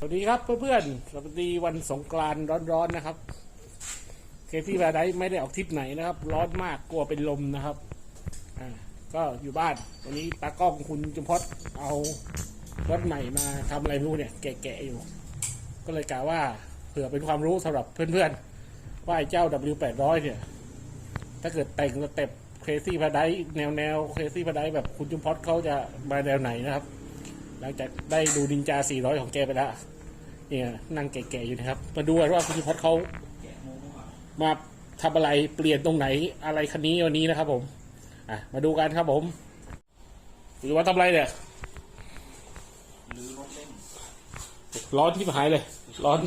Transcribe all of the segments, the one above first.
สวัสดีครับเพื่อนๆ สวัสดีวันสงกรานต์ร้อนๆนะครับ เคที่แวร์ไดไม่ได้ออกทริปไหนนะครับ ร้อนมากกลัวเป็นลมนะครับ อ่า ก็อยู่บ้าน วันนี้ตากล้องคุณจุมพศเอารถใหม่มาทำอะไรไม่รู้เนี่ย แกะๆอยู่ ก็เลยกล่าวว่าเผื่อเป็นความรู้สำหรับเพื่อนๆ ว่าไอ้เจ้า W800 เนี่ย ถ้าเกิดแต่งสเต็ปเคซี่พาไดแนวแนวเคซี่พาไดแบบคุณจุมพศเขาจะมาแนวไหนนะครับ หลังจากได้ดูนินจา 400 ของแกไปแล้ว เนี่ยนั่งแก่ๆอยู่นะครับ มาดูกันว่าคุณจุมพศเขามาทำอะไรเปลี่ยนตรงไหนอะไรคันนี้วันนี้นะครับ ผม อะมาดูกันครับผมหรือว่าทำอะไรเนี่ยหรือรถเล่นร้อนที่หายเลย ร้อน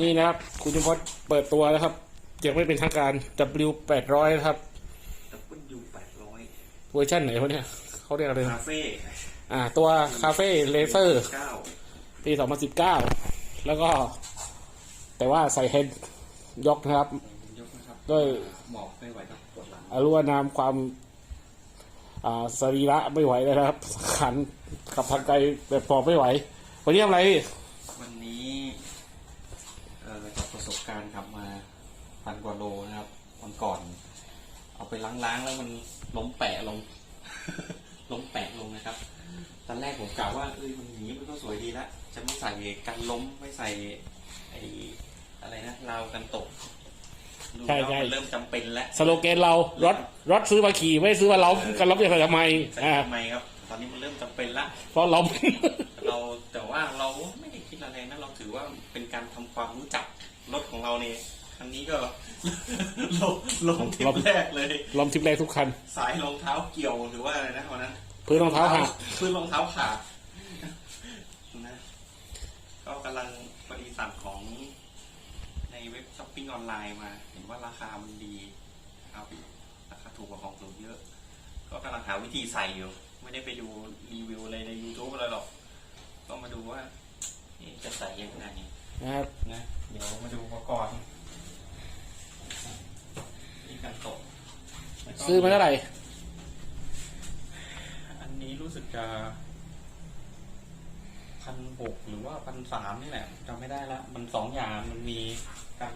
นี่นะครับ คุณจุมพศเปิดตัวแล้วครับยังไม่เป็นทางการ W800 นะครับดับเบิลยูแปดร้อยเวอร์ชันไหนวะเนี่ยเขาเรียกอะไรคานะเฟ่อ่า ตัวคาเฟ่เลเซอร์เก้า ปี 2019 แล้วก็ แต่ว่าใส่เฮดยกนะครับ ยกนะครับด้วยหมอบไม่ไหวครับปวดหลังอรุณามความอ่าสรีระไม่ไหวเลยนะครับ ขันขับทางไกลแบบพอไม่ไหว วันนี้ทำอะไรพี่วันนี้เอ่อจากประสบการณ์ขับมาพันกว่าโลนะครับวันก่อน เอาไปล้างๆ แล้วมันล้มแปะลง ล้มแปะลงนะครับ ตอนแรกผมกล่าวว่าเอ้ยมันหนีมันก็สวยดีละ จะไม่ใส่กันล้มไม่ใส่ไอ้อะไรนะราวกันตกดูแล้วมันเริ่มจำเป็นแล้วสโลแกนเรารถรถซื้อมาขี่ไม่ซื้อมาล้อมกันล้อมจะใส่ทำไมใส่อ่าทำไมครับ ตอนนี้มันเริ่มจำเป็นละ เพราะล้อมเราแต่ว่าเราไม่ได้คิดอะไรนะเราถือว่าเป็นการทำความรู้จักรถของเราเนี่ยคันนี้ก็ ลงลงทริปแรกเลย ล้อมทิปแรกทุกคัน สายรองเท้าเกี่ยวหรือว่าอะไรนะวันนั้นพื้นรองเท้าหักพื้นรองเท้าขาดนะก็กำลังบริษัทของในเว็บช้ อปปิ้งออนไลน์มาเห็นว่าราคามันดีครับราคาถูกกว่าของสูงเยอะ ก็กำลังหาวิธีใส่อยู่ ไม่ได้ไปดูรีวิวอะไรใน YouTube อะไรหรอก ก็มาดูว่าเอ๊ะจะใส่ยังไงนะครับนะเดี๋ยวมาดูอุปกรณ์นี่กันตกแล้วก็ซื้อมาเท่าไหร่ อันนี้รู้สึกจะ พันหกหรือว่าพันสามนี่แหละจำไม่ได้ละมันสองอย่างมันมีการ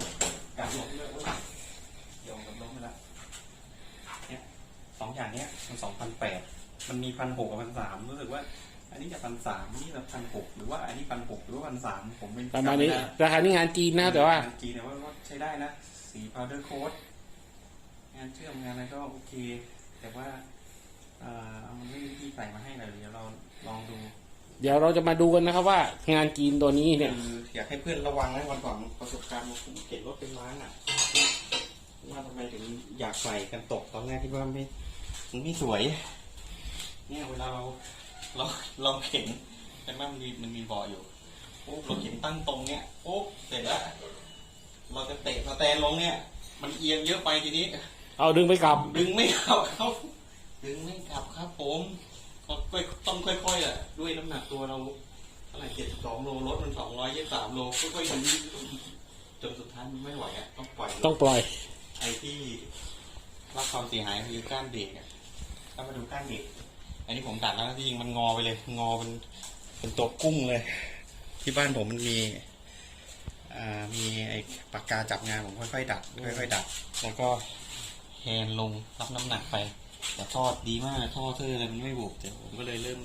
การล้มด้วยอุ๊ยเดี๋ยวกับล้มไปละเนี่ยสองอย่างเนี้ยมันสองพันแปดมันมีพันหกกับพันสามรู้สึกว่า อันนี้จะพันสามนี่จะพันหกหรือว่าอันนี้พันหกหรือว่าพันสามผมเป็นประมาณนี้จำไได้ราคานี้งานจีนนะครับแต่ว่างนจีนแต่ว่าก็ใช้ได้นะสีพาวเดอร์โค้ดงานเชื่อมงานอะไรก็โอเค แต่ว่าเอ่อเอามันไม่มีที่ใส่มาให้เลยเดี๋ยวเราลองดู เดี๋ยวเราจะมาดูกันนะครับว่า งานจีนตัวนี้เนี่ย คืออยากให้เพื่อนระวังนะวันก่อนประสบการณ์ผมเข็นรถเป็นล้านอะว่าทำไมถึงอยากใส่กันตกตอนแรกคิดว่าไม่มันไม่สวย เนี่ยเวลาเราเราเราเข็นแต่ว่ามันมีมันมีเบาะอยู่ปุ๊บเราเข็นตั้งตรงเนี่ยปุ๊บเสร็จแล้วเราจะเตะสแตนลงเนี่ย มันเอียงเยอะไปทีนี้ เอาดึงไปกลับ ดึงไม่เข้าครับ ดึงไม่กลับครับผม ก็ค่อยต้องค่อยๆแหละด้วยน้ำหนักตัวเราเท่าไหร่เจ็ดสองโลรถมันสองร้อยยี่สามโลค่อยๆดึงจนสุดท้ายมันไม่ไหวอะต้องปล่อยต้องปล่อย ไอ้ที่รับความเสียหายคือก้านเบรกอะถ้ามาดูก้านเบรกอันนี้ผมตัดแล้วนะที่จริงมันงอไปเลย งอเป็นเป็นตัวกุ้งเลย ที่บ้านผมมันมีอ่ามีไอ้ปากกาจับงานผมค่อยๆดัดค่อยๆดัด แล้วก็แฮนด์ลงรับน้ำหนักไป แต่ทอดดีมากท่อเธออะไรมันไม่บุบแต่ผมก็เลยเริ่ม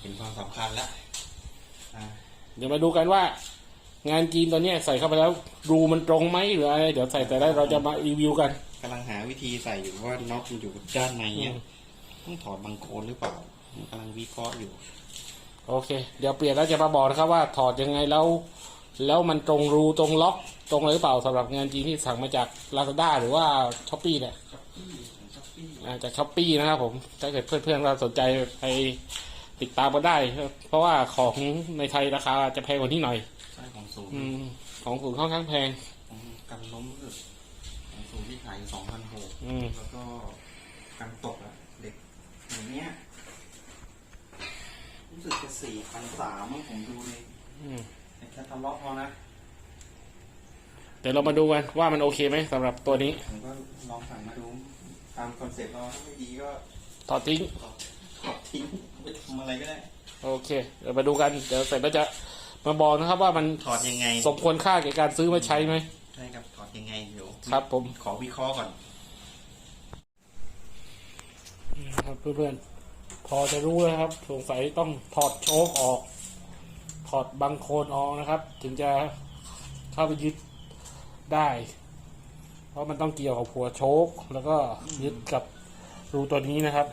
เห็นความสำคัญแล้วอ่าเดี๋ยวมาดูกันว่า งานจีนตัวเนี้ยใส่เข้าไปแล้วรูมันตรงไหมหรืออะไรเดี๋ยวใส่แต่ได้เราจะมารีวิวกัน กำลังหาวิธีใส่อยู่เพราะว่าน็อตมันอยู่ด้านในเนี่ยต้องถอดบังโคลนหรือเปล่ากำลังวิเคราะห์อยู่ โอเค เดี๋ยวเปลี่ยนแล้วจะมาบอกนะครับว่าถอดยังไงแล้ว แล้วมันตรงรูตรงล็อกตรงอะไรหรือเปล่าสำหรับงานจีนที่สั่งมาจาก Lazada หรือว่าช้อปปี้เนี่ย จากช้อปปี้นะครับผม ถ้าเกิดเพื่อนๆเราสนใจไปติดตามมาได้ เพราะว่าของในไทยราคาจะแพงกว่านี้หน่อย ใช่ของสูงอืมของสูงค่อนข้างแพง ของกันล้มรู้สึกของสูงที่ขายสองพันหกอืม แล้วก็กันตกอะเด็กอย่างเนี้ยรู้สึกจะสี่พันสามผมดูเลยอืมแต่แค่ทำล็อกพอนะ เดี๋ยวเรามาดูกันว่ามันโอเคไหมสำหรับตัวนี้ ผมก็ลองสั่งมาดู ตามคอนเซ็ปต์เราถ้าไม่ดีก็ถอดทิ้งถอดถถอดทิ้งไปทำอะไรก็ได้โอเค เดี๋ยวมาดูกัน เดี๋ยวเสร็จแล้วจะมาบอกนะครับว่ามันถอดยังไงสมควรค่าแก่การซื้อมาใช้ไหม ใช่ครับถอดยังไงเดี๋ยวครับผม ขอวิเคราะห์ก่อนครับเพื่อนๆ พอจะรู้แล้วครับ สงสัยต้องถอดโชคออก ถอดบังโคลนออกนะครับ ถึงจะเข้าไปยึดได้เพ ราะมันต้องเกี่ยวกับหัวโชคแล้วก็ยึดกับรูตัวนี้นะครับ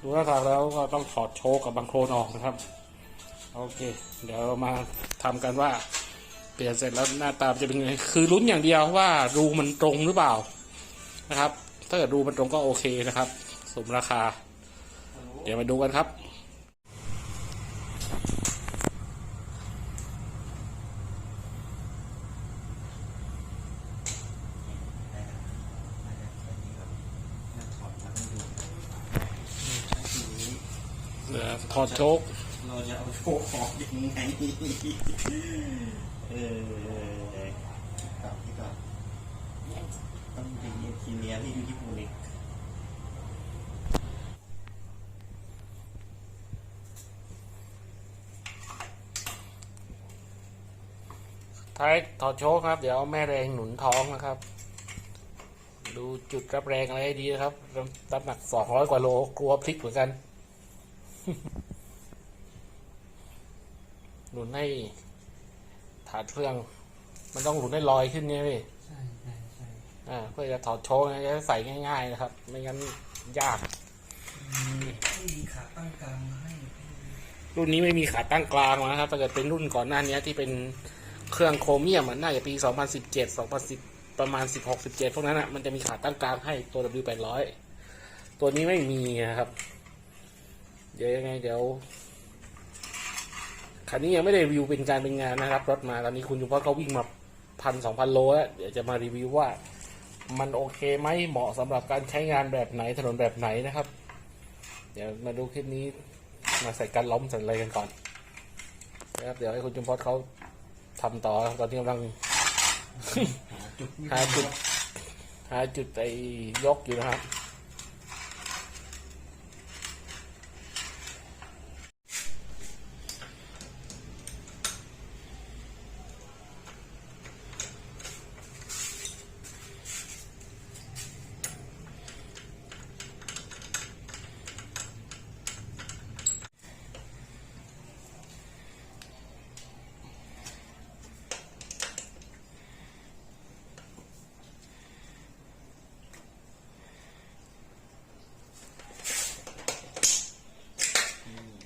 ดูท่าทางแล้วก็ต้องถอดโชคกับบังโคลนออกนะครับ โอเค เดี๋ยวเรามาทำกันว่า เปลี่ยนเสร็จแล้วหน้าตาจะเป็นไงคือลุ้นอย่างเดียวว่ารูมันตรงหรือเปล่านะครับ ถ้าเกิดรูมันตรงก็โอเคนะครับ สมราคา เดี๋ยวมาดูกันครับ เดี๋ยว ถอดโชคเราจะเอาโชว์ออกยังไงเออครับพี่ก่อนต้องเป็นทีเนียที่อยู่ญี่ปุ่นอีกท้ายถอดโชคครับ เดี๋ยวเอาแม่แรงหนุนท้องนะครับ ดูจุดรับแรงอะไรให้ดีนะครับน้ำหนักสองร้อยกว่าโลกลัวพลิกเหมือนกัน หนุนให้ฐานเครื่อง มันต้องหนุนให้ลอยขึ้นเนี่ยพี่ใช่ใช่ใช่อ่าเพื่อจะถอดโชคนะจะใส่ง่าย ๆ นะครับ ไม่งั้นยาก ไม่มีขาตั้งกลางมาให้ รุ่นนี้ไม่มีขาตั้งกลางนะครับถ้าเกิดเป็นรุ่นก่อนหน้านี้ที่เป็นเครื่องโครเมียมอะน่าจะปี 2017 2010 ประมาณ 16 17 พวกนั้นอะ มันจะมีขาตั้งกลางให้ตัว W800 ตัวนี้ไม่มีนะครับ เดี๋ยวยังไงเดี๋ยวคันนี้ยังไม่ได้รีวิวเป็นการเป็นงานนะครับ รถมาตอนนี้คุณยุพจน์เขาวิ่งมาพันสองพันโลแล้วเดี๋ยวจะมารีวิวว่า มันโอเคไหมเหมาะสำหรับการใช้งานแบบไหนถนนแบบไหนนะครับ เดี๋ยวมาดูคลิปนี้มาใส่การล้อมใส่อะไรกันก่อนนะครับเดี๋ยวให้คุณจุมพอดเขาทำต่อครับตอนนี้กำลังจุดไม่หาจุดหาจุดไอ้ยกอยู่นะครับ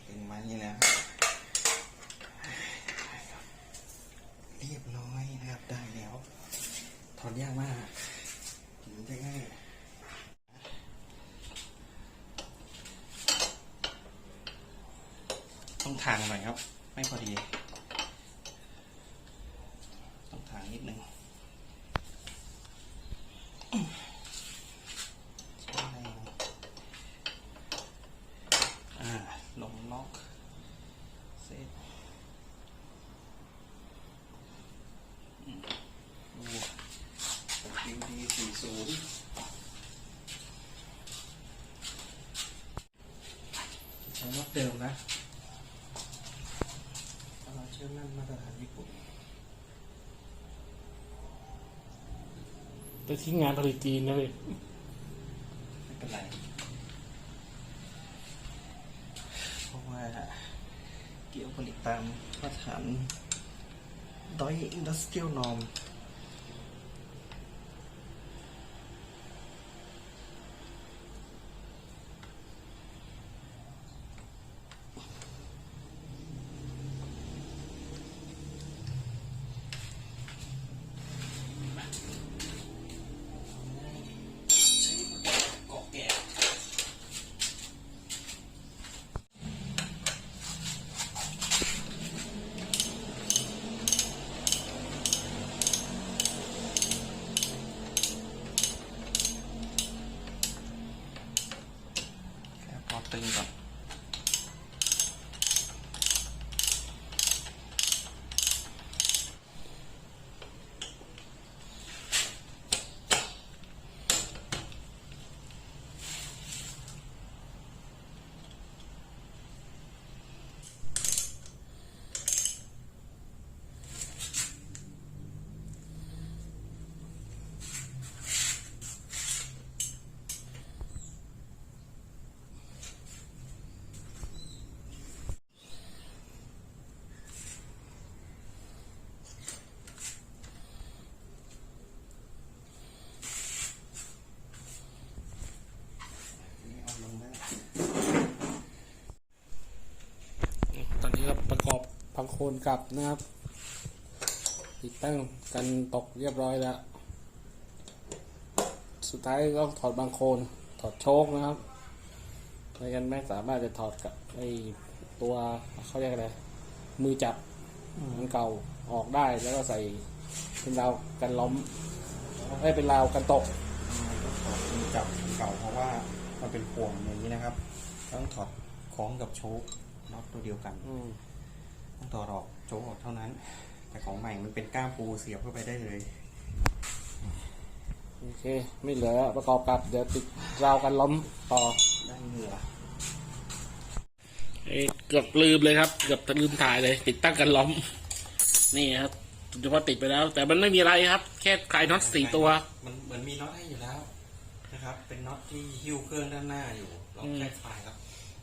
เป็นไม้แล้ว เรียบร้อยนะครับ ได้แล้ว ถอดยากมากถึงจะง่ายต้อง ทางหน่อยครับ ไม่พอดี ต้องทางนิดนึงใช่อ่าลงล็อกเซตอืมดูคิวดีสี่ศูนย์ใช้รถเดิมนะ เราเชื่อมั่นมาตรฐานญี่ปุ่นจะทิ้งงานผลิตจีนนะพี่ไม่เป็นไร เพราะว่าเกี่ยวผลิตตามมาตรฐานดอยอินดัสเทรียลนอมเกาะแก่ แค่พอตึงก่อนาง โคนกลับนะครับ ติดตั้งกันตกเรียบร้อยแล้ว สุดท้ายก็ถอดบางโคนถอดโชคนะครับไม่งั้นไม่สามารถจะถอดกับไอตัวเขาเรียกอะไรมือจับอันเก่าออกได้แล้วก็ใส่เป็นราวกันล้มไม่เป็นราวกันตกมือจับเก่าเพราะว่ามันเป็นห่วงอย่างนี้นะครับ ต้องถอดคล้องกับโชคน็อตตัวเดียวกันอืม ต้องถอดออกโชคออกเท่านั้น แต่ของใหม่มันเป็นก้ามปูเสียบเข้าไปได้เลย โอเค ไม่เหลือประกอบกับเดี๋ยวติดราวกันล้มต่อได้เหงื่อเอ้ยเกือบลืมเลยครับ เกือบลืมถ่ายเลย ติดตั้งกันล้อมนี่ครับเฉพาะติดไปแล้ว แต่มันไม่มีอะไรครับ แค่คลายน็อตสี่ตัว มันเหมือนมีน็อตให้อยู่แล้วนะครับ เป็นน็อตที่หิ้วเครื่องด้านหน้าอยู่ เราอืมแค่คลายครับ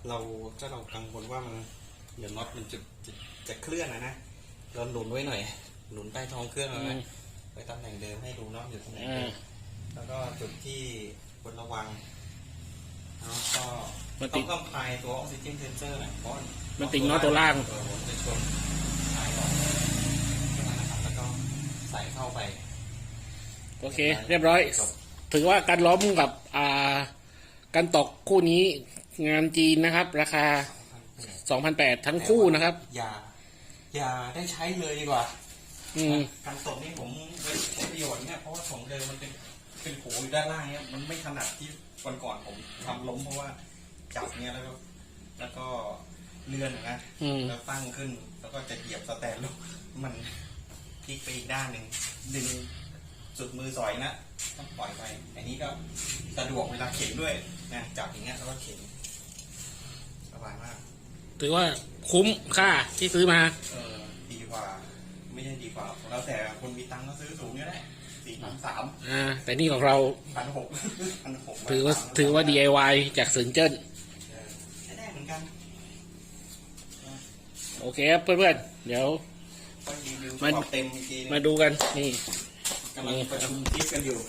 เราถ้าเรากังวลว่ามัน เดี๋ยวน็อตมันจะจะจะเคลื่อนนะนะเราหนุนไว้หน่อย หนุนใต้ท้องเครื่องอืเอามไว้ไว้ตำแหน่งเดิมให้ดูน็อตอยู่ตำแหน่งอ่าเดิมแล้วก็จุดที่ควรระวังแล้วก็มันต้ติอด งต้องคลายตัวออกซิเจนเซนเซอร์หน่อยเพราะมันติดน็อตตัวล่าง เออผมจะชนคลายออกนะครับแล้วก็ใส่เข้าไปโอเค เรียบร้อยถือว่าการล้อมกับ อ่า การตกคู่นี้งานจีนนะครับ ราคา 2,800ทั้งคู่นะครับ อย่า อย่าได้ใช้เลยดีกว่าอืมการตบนี่ผมไว้ใช้ประโยชน์เนี่ยเพราะว่าของเดิมมันเป็นเป็นโผอยู่ด้านล่างเนี่ยมันไม่ถนัดที่วันก่อนผมทำล้มเพราะว่าจับเนี่ยแล้วก็แล้วก็เลื่อนนะอืมแล้วตั้งขึ้น แล้วก็จะเหยียบสแตนลูกมันพลิกไปอีกด้านหนึ่งดึงสุดมือสอยนะต้องปล่อยไป อันนี้ก็สะดวกเวลาเข็นด้วยนะจับอย่างเงี้ยแล้วก็เข็นสบายมาก ถือว่าคุ้มค่าที่ซื้อมา เออดีกว่า ไม่ใช่ดีกว่าแล้วแต่คนมีตังค์ก็ซื้อสูงก็ได้สี่พันสามอ่า แต่นี่ของเราพันหกพันหกถือว่าถือว่า DIY จากสินเจิ้นใช้ได้เหมือนกันโอเคครับเพื่อนๆเดี๋ยว ก็รีวิวมันฉบับเต็มอีกทีนึงมาดูกันนี่ กำลังประชุมคลิปกันอยู่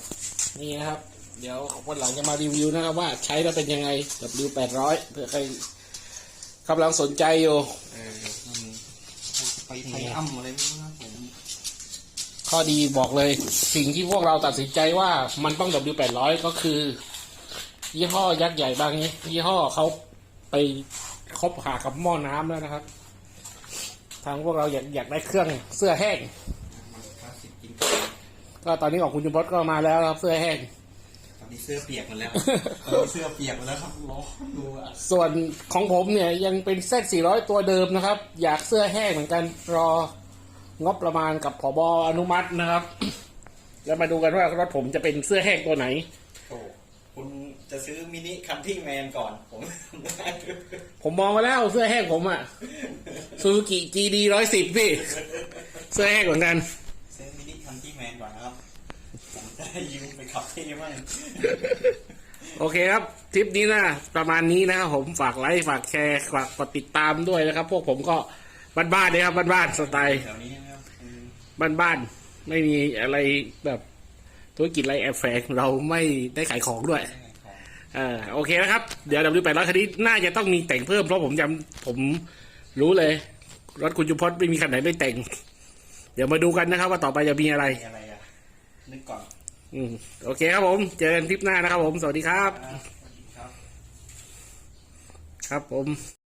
นี่นะครับ เดี๋ยววันหลังจะมารีวิวนะครับว่าใช้แล้วเป็นยังไง W800 เผื่อใคร กำลังสนใจอยู่ เออมันไปไทยอ้ำอะไรไม่รู้นะผมข้อดีบอกเลย สิ่งที่พวกเราตัดสินใจว่ามันต้อง W800 ก็คือ ยี่ห้อยักษ์ใหญ่บางยี่ห้อเขาไปคบหากับหม้อน้ำแล้วนะครับ ทางพวกเราอยากอยากได้เครื่องเสื้อแห้ง มันคลาสสิกจริง ก็ตอนนี้ของคุณจุมพศก็มาแล้วครับเสื้อแห้งต อนนี้เสื้อเปียกหมดแล้วตอนนี้เสื้อเปียกหมดแล้วครับร้อนดูอะส่วนของผมเนี่ยยังเป็นเซต400 ตัวเดิมนะครับ อยากเสื้อแห้งเหมือนกันรองบประมาณกับผบอนุมัตินะครับ แล้วมาดูกันว่ารถผมจะเป็นเสื้อแห้งตัวไหน โอ้คุณจะซื้อมินิคันที่แมนก่อน ผมผมมองมาแล้วเสื้อแห้งผมอะซูซูกิจีดีร้อยสิบพี่เสื้อแห้งเหมือนกัน ขับเท่บ้างโอเคครับ ทริปนี้นะ ประมาณนี้นะครับผมฝากไลค์ฝากแชร์ฝากกดติดตามด้วยนะครับ พวกผมก็บ้านๆเลยครับบ้านๆสไตล์แถวนี้นะครับอืมบ้านๆไม่มีอะไรแบบธุรกิจอะไรแอบแฝงเราไม่ได้ขายของด้วย ได้ไงของเออโอเคนะครับ เดี๋ยว W800 คันนี้น่าจะต้องมีแต่งเพิ่มเพราะผมจำผมรู้เลย รถคุณจุพจน์ไม่มีคันไหนไม่แต่ง เดี๋ยวมาดูกันนะครับ ว่าต่อไปจะมีอะไร มีอะไรอะ นึกก่อน อืมโอเคครับผม เจอกันทริปหน้านะครับผม สวัสดีครับ ครับผม